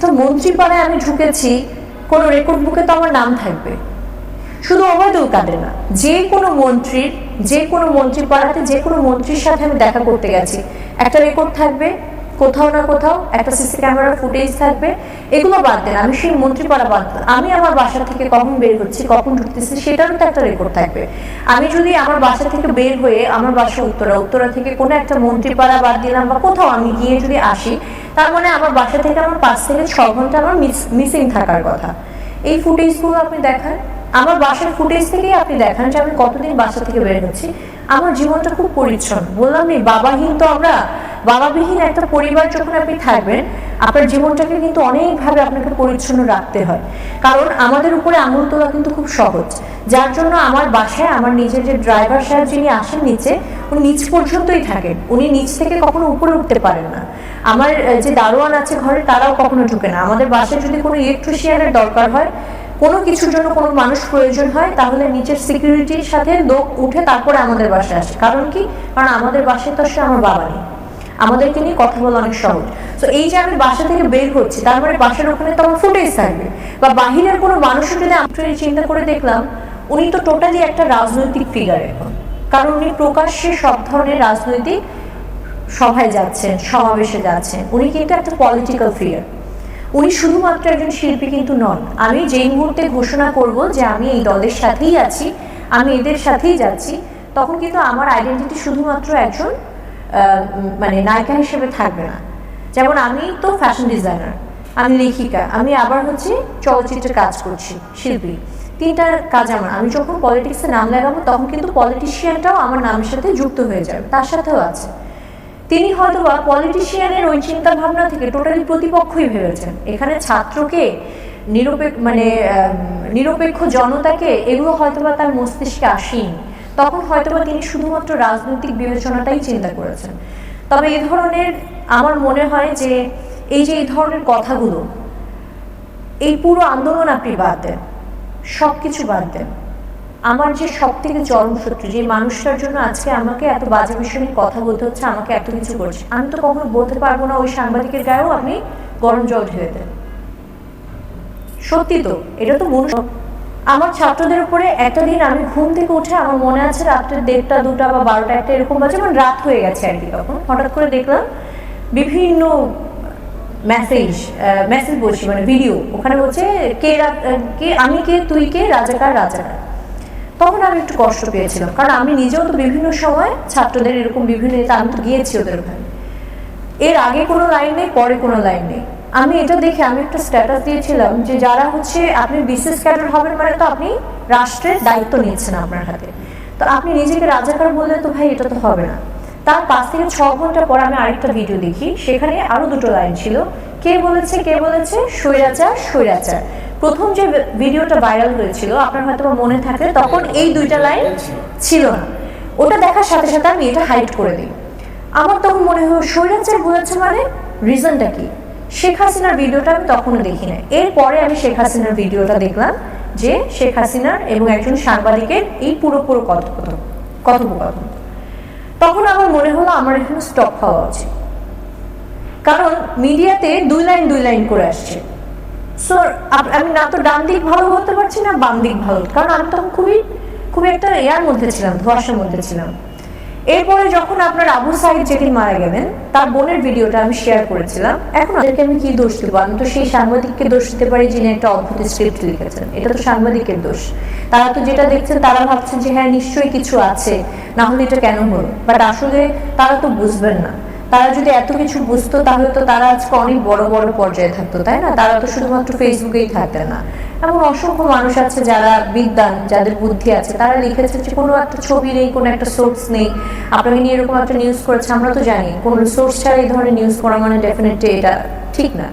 তো মন্ত্রীপাড়ায় আমি ঢুকেছি, কোনো রেকর্ড বুকে তো আমার নাম থাকবে। শুধু অবৈধ কাঁদে না, যে কোনো মন্ত্রীর, যে কোনো মন্ত্রী পাড়াতে যে কোনো মন্ত্রীর সাথে আমি দেখা করতে গেছি। একটা রেকর্ড থাকবে কোথাও না কোথাও একটা সিসি ক্যামেরার ফুটেজ থাকবে। এগুলো বাদ দেন, আমি সেই মন্ত্রী পাড়া বাদ। আমি আমার বাসা থেকে কখন বের হচ্ছি, কখন ঢুকতেছি, সেটারও তো একটা রেকর্ড থাকবে। আমি যদি আমার বাসা থেকে বের হয়ে আমার বাসা উত্তরা উত্তরা থেকে কোনো একটা মন্ত্রী পাড়া বাদ দিলাম বা কোথাও আমি গিয়ে যদি আসি, তার মানে আমার বাসা থেকে আমার পাঁচ থেকে ছ ঘণ্টা আমার মিসিং থাকার কথা। এই ফুটেজগুলো আপনি দেখান। আমার বাসার ফুটেজ থেকেই আপনি দেখান যে আমি কতদিন বাসা থেকে বের হচ্ছি। আমার জীবনটা খুব পরিচ্ছন্ন। বললাম নি বাবাহীন তো আমরা বাবাবিহীন একটা পরিবার যখন আপনি থাকবেন, আপনার জীবনটাকে কিন্তু অনেকভাবে আপনাকে পরিচ্ছন্ন রাখতে হয়। কারণ আমাদের উপরে আঙুল তোলা কিন্তু খুব সহজ। যার জন্য আমার বাসায় আমার নিজের যে ড্রাইভার সাহেব যিনি আসেন নিচে, উনি নিচ পর্যন্তই থাকেন। উনি নিচ থেকে কখনো উপরে উঠতে পারেন না। আমার যে দারোয়ান আছে ঘরে, তারাও কখনো ঢুকে না। আমাদের বাসায় যদি কোনো ইলেকট্রিশিয়ানের দরকার হয়, কোনো কিছুর জন্য কোনো মানুষ প্রয়োজন হয়, তাহলে নিচের সিকিউরিটির সাথে লোক উঠে তারপরে আমাদের বাসায় আসে। কারণ কি? কারণ আমাদের বাসায় তো আসলে আমার বাবা নেই। আমাদেরকে নিয়ে কথা বলা অনেক সহজ। তো এই যে আমি বাসা থেকে বের হচ্ছি, তার মানে বাসার ওখানে তো আমার ফুটেজ থাকবে। বা বাহিরের কোনো মানুষের যদি আমি চিন্তা করে দেখলাম, উনি তো টোটালি একটা রাজনৈতিক ফিগার এখন। কারণ উনি প্রকাশ্যে সব ধরনের রাজনৈতিক সভায় যাচ্ছেন, সমাবেশে যাচ্ছেন। উনি কিন্তু একটা পলিটিক্যাল ফিগার উনি শুধুমাত্র একজন শিল্পী কিন্তু নন। আমি যেই মুহূর্তে ঘোষণা করব যে আমি এই দলের সাথেই আছি, আমি এদের সাথেই যাচ্ছি, তখন কিন্তু আমার আইডেন্টিটি শুধুমাত্র একজন মানে নায়িকা হিসেবে থাকবে না। যেমন আমি তো ফ্যাশন ডিজাইনার আমি লেখিকা, আমি আবার হচ্ছে চলচ্চিত্রে কাজ করছি, শিল্পী। তিনটা কাজ আমার। আমি যখন পলিটিক্সে নাম লাগাবো, তখন কিন্তু পলিটিশিয়ানটাও আমার নামের সাথে যুক্ত হয়ে যাবে, তার সাথেও আছে। তিনি হয়তো বা পলিটিশিয়ানের ওই চিন্তা ভাবনা থেকে টোটালি প্রতিপক্ষই ভেবেছেন। এখানে ছাত্রকে নিরপেক্ষ মানে নিরপেক্ষ জনতাকে এগুলো হয়তো বা তার মস্তিষ্কে আসেনি। তখন হয়তো বা তিনি শুধুমাত্র রাজনৈতিক বিবেচনাটাই চিন্তা করেছেন। তবে এই ধরনের আমার মনে হয় যে এই যে এই ধরনের কথাগুলো, এই পুরো আন্দোলন আপনি বাদ দেন সব কিছু বাদ দেন। আমার যে সব থেকে চরম শত্রু, যে মানুষটার জন্য আজকে আমাকে এত বাজে বিষয় নিয়ে কথা বলতে হচ্ছে, আমাকে এত কিছু করছে, আমি তো কখনো বলতে পারব না, ওই সাংবাদিকের গায়েও আপনি গরম জল ঢেলে দেন। সত্যি তো, এটা তো মনুষ্য আমার ছাত্রদের উপরে একটা দিন আমি ঘুম থেকে উঠে আমার মনে আছে রাত্রে দেড়টা, দুটা বা বারোটা, একটা এরকম বাজে মানে রাত হয়ে গেছে আর কি তখন। হঠাৎ করে দেখলাম বিভিন্ন মেসেজ মেসেজ বলছি মানে ভিডিও ওখানে বলছে, কে কে, আমি কে, তুই কে, রাজাকার রাজাকার? তখন আমি একটু কষ্ট পেয়েছিলাম, কারণ আমি নিজেও তো বিভিন্ন সময় ছাত্রদের এরকম বিভিন্ন, আমি তো গিয়েছি ওদের ওখানে। এর আগে কোনো লাইন নেই, পরে কোনো লাইন নেই। আমি এটা দেখে আমি একটা স্ট্যাটাস দিয়েছিলাম যে যারা হচ্ছে আপনি বিশেষ ক্যাডার হবেন মানে তো আপনি রাষ্ট্রের দায়িত্ব নিয়েছেন আপনার হাতে। তো আপনি নিজেকে রাজাকার বললে তো ভাই এটা তো হবে না। তার পাঁচ থেকে ছ ঘণ্টা পর আমি আরেকটা ভিডিও দেখি, সেখানে আরও দুটো লাইন ছিল, কে বলেছে কে বলেছে? স্বৈরাচার স্বৈরাচার। প্রথম যে ভিডিওটা ভাইরাল হয়েছিল, আপনার হয়তো মনে থাকে তখন এই দুইটা লাইন ছিল না। ওটা দেখার সাথে সাথে আমি এটা হাইড করে দিই। আমার তখন মনে হয় স্বৈরাচার বলেছে মানে রিজনটা কি? শেখ হাসিনার ভিডিওটা আমি তখনও দেখি না এরপরে আমি শেখ হাসিনার ভিডিওটা দেখলাম যে শেখ হাসিনার এবং একজন সাংবাদিকের এই পুরো পুরো কথোপকথন কথোপকথন। তখন আমার মনে হলো আমার এখানে স্টপ হওয়া উচিত। কারণ মিডিয়াতে দুই লাইন দুই লাইন করে আসছে। সো আমি না তো ডান দিক ভালো বলতে পারছি না বাম দিক ভালো। কারণ আমি তখন খুবই খুবই একটা ইয়ার মধ্যে ছিলাম, ধোয়াশার মধ্যে ছিলাম। এরপরে যখন আপনার আবু সাইদ যেদিন মারা গেলেন, তার বোনের ভিডিওটা আমি শেয়ার করেছিলাম। এখন ওদেরকে আমি কি দোষ দেবো? আমি তো সেই সাংবাদিককে দোষ দিতে পারি যিনি একটা অদ্ভুত স্ক্রিপ্ট লিখেছেন। এটা তো সাংবাদিকের দোষ। তারা তো যেটা দেখছেন, তারা ভাবছেন যে হ্যাঁ নিশ্চয়ই কিছু আছে, না হলে এটা কেন হলো? বাট আসলে তারা তো বুঝবেন না। তারা যদি এত কিছু বুঝতো, তাহলে তো তারা আজকে অনেক বড় বড় পর্যায়ে থাকতো, তাই না? তারা তো শুধুমাত্র ফেসবুকেই থাকতেন না। এমন অসংখ্য মানুষ আছে যারা বিদ্যান যাদের বুদ্ধি আছে। তারা লিখেছে যে কোনো একটা ছবি নেই, কোনো একটা সোর্স নেই। আপনাকে নিয়ে এরকম একটা নিউজ করেছে, আমরা তো জানি। কোনো সোর্স ছাড়া এই ধরনের নিউজ করা মানে ডেফিনেটলি এটা ঠিক না।